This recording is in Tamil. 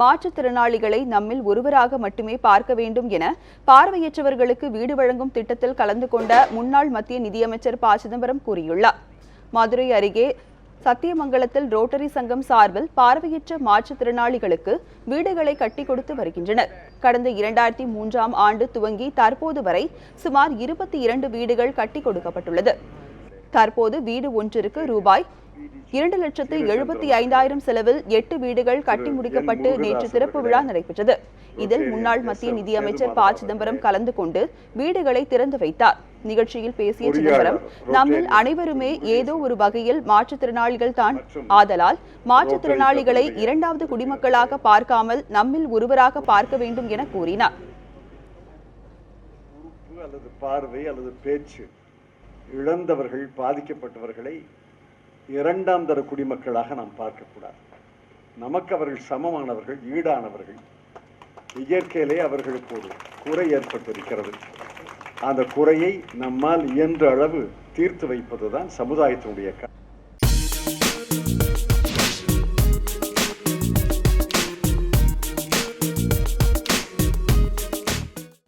மாற்றுத்திறனாளிகளை நம்மில் ஒருவராக மட்டுமே பார்க்க வேண்டும் என பார்வையற்றவர்களுக்கு வீடு வழங்கும் திட்டத்தில் கலந்து கொண்ட முன்னாள் மத்திய நிதியமைச்சர் ப. சிதம்பரம் கூறியுள்ளார். மதுரை அருகே சத்தியமங்கலத்தில் ரோட்டரி சங்கம் சார்பில் பார்வையற்ற மாற்றுத்திறனாளிகளுக்கு வீடுகளை கட்டி கொடுத்து வருகின்றனர். கடந்த இரண்டாயிரத்தி மூன்றாம் ஆண்டு துவங்கி தற்போது வரை சுமார் இருபத்தி இரண்டு வீடுகள் கட்டி கொடுக்கப்பட்டுள்ளது. தற்போது வீடு ஒன்றிற்கு ரூபாய் இரண்டு லட்சத்து எழுபத்தி ஐந்தாயிரம் செலவில் எட்டு வீடுகள் கட்டி முடிக்கப்பட்டு நேற்று திறப்பு விழா நடைபெற்றது. இதில் முன்னாள் மத்திய நிதியமைச்சர் ப. சிதம்பரம் கலந்து கொண்டு வீடுகளை திறந்து வைத்தார். நிகழ்ச்சியில் பேசிய சிதம்பரம் நம்மில் அனைவருமே ஏதோ ஒரு வகையில் மாற்றுத்திறனாளிகள் தான். ஆதலால் மாற்றுத்திறனாளிகளை இரண்டாவது குடிமக்களாக பார்க்காமல் நம்மில் ஒருவராக பார்க்க வேண்டும் என கூறினார். அல்லது பார்வை அல்லது பேச்சு இழந்தவர்கள் பாதிக்கப்பட்டவர்களை இரண்டாம் தர குடிமக்களாக நாம் பார்க்கக்கூடாது. நமக்கு அவர்கள் சமமானவர்கள் ஈடானவர்கள். இயற்கையிலே அவர்களுக்கு ஒரு குறை ஏற்பட்டிருக்கிறது. அந்த குறையை நம்மால் இயன்ற அளவு தீர்த்து வைப்பதுதான் சமுதாயத்தினுடைய